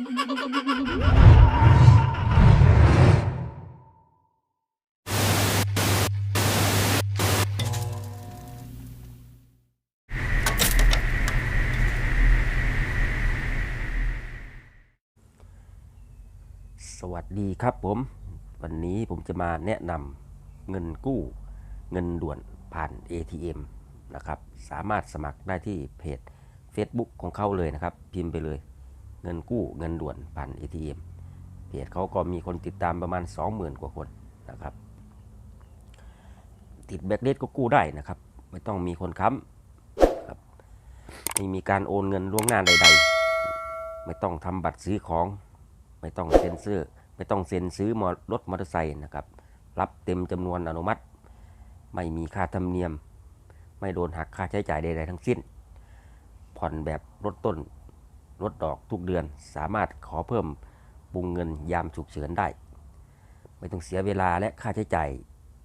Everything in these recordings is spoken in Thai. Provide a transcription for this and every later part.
สวัสดีครับผม วันนี้ผมจะมาแนะนำเงินกู้เงินด่วนผ่าน ATM นะครับ สามารถสมัครได้ที่เพจ Facebook ของเขาเลยนะครับ พิมพ์ไปเลย เงินกู้เงินด่วนผ่าน ATM เพจเขาก็มีคนติดตามประมาณ 20,000 กว่าคนนะครับ ติดแบ็กเลสก็กู้ได้นะครับ ไม่ต้องมีคนค้ำครับไม่มีการโอนเงินล่วงหน้าใด ๆ ไม่ต้องทำบัตรซื้อของ ไม่ต้องเซ็นซื้อไม่ต้องเซ็นซื้อมอรถมอเตอร์ไซค์นะครับ รับเต็มจำนวนอนุมัติ ไม่มีค่าธรรมเนียม ไม่โดนหักค่าใช้จ่ายใดๆทั้งสิ้น ผ่อนแบบลดต้น ลดดอกทุกเดือน สามารถขอเพิ่มปรุงเงินยามฉุกเฉินได้ ไม่ต้องเสียเวลาและค่าใช้จ่าย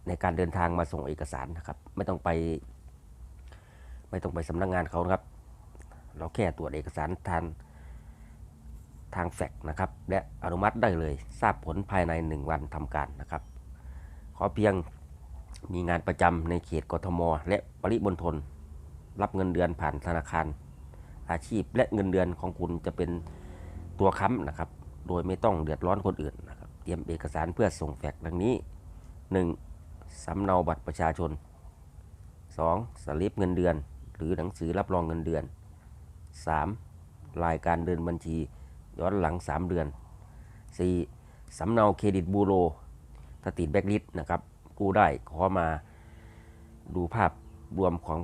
ในการเดินทางมาส่งเอกสารนะครับ ไม่ต้องไป ไม่ต้องไปสำนักงานเขานะครับ เราแค่ตรวจเอกสารทานทางแฟกซ์นะครับ และอนุมัติได้เลยทราบผลภายใน 1 วันทำการนะครับ ขอเพียงมีงานประจำในเขตกทม และปริมณฑลรับเงินเดือนผ่านธนาคาร อาชีพและเงินเดือนของคุณจะเป็นตัวค้ำนะครับ โดยไม่ต้องเดือดร้อนคนอื่นนะครับ เตรียมเอกสารเพื่อส่งแฟกซ์ดังนี้ 1. สำเนาบัตรประชาชน 2. สลิปเงินเดือน หรือหนังสือรับรองเงินเดือน 3. รายการเดินบัญชีย้อนหลัง 3 เดือน 4. สำเนาเครดิตบูโรถ้าติดแบ็กลิสต์นะครับกู้ได้ขอมาดูภาพรวมของ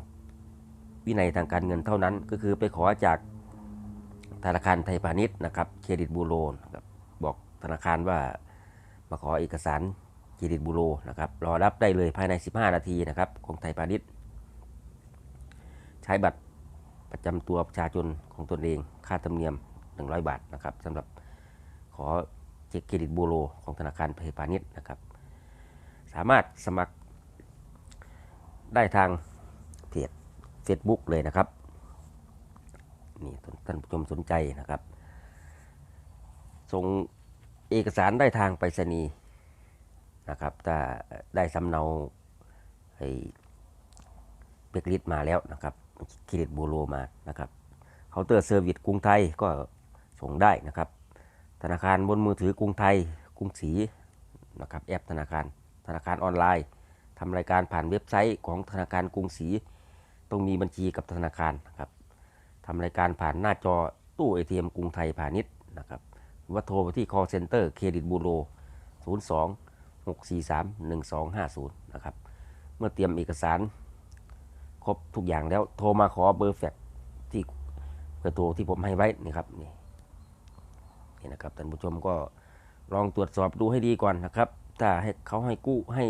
วินัยทางการเงินเท่านั้น ก็คือไปขอจากธนาคารไทยพาณิชย์นะครับเครดิตบูโรนะครับบอกธนาคารว่ามาขอเอกสารเครดิตบูโรนะครับรอรับได้เลยภายใน 15 นาทีนะครับของไทยพาณิชย์ ใช้บัตรประจำตัวประชาชนของตนเองค่าธรรมเนียม 100 บาทนะครับสำหรับขอเช็คเครดิตบูโรของธนาคารไทยพาณิชย์นะครับ สามารถสมัครได้ทาง Facebook เลยนะครับนี่ท่านผู้ชมสนใจนะครับ ส่งเอกสารได้ทางไปรษณีย์นะครับถ้าได้สำเนาไอ้เบกลิสมาแล้วนะครับเครดิตบูโรมานะครับเคาน์เตอร์เซอร์วิสกรุงไทยก็ส่งได้นะครับ ธนาคารบนมือถือกรุงไทยกรุงศรีนะครับแอปธนาคารธนาคารออนไลน์ทำรายการผ่านเว็บไซต์ของธนาคารกรุงศรี ต้องมีบัญชีกับธนาคารนะครับทำรายการผ่านหน้าจอตู้ ATM กรุงไทยพาณิชย์นะครับหรือว่าโทรไปที่ call center เครดิตบูโร 02 643 1250 นะครับ เมื่อเตรียมเอกสาร ครบทุกอย่างแล้วโทรมาขอเบอร์แฟกที่เบอร์โทรที่ผมให้ไว้นี่ครับนี่นี่นะครับท่านผู้ชมก็ลองตรวจสอบดูให้ดีก่อนนะครับ ถ้าให้เขาให้กู้ให้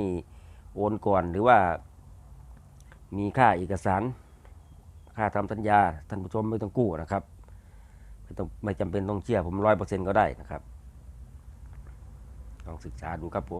โอนก่อนหรือว่า มีค่าเอกสาร ค่าทำสัญญา ท่านผู้ชมไม่ต้องกู้นะครับไม่ต้องไม่จำเป็นต้องเชื่อผมร้อยเปอร์เซ็นต์ก็ได้นะครับ ลองศึกษาดูครับผม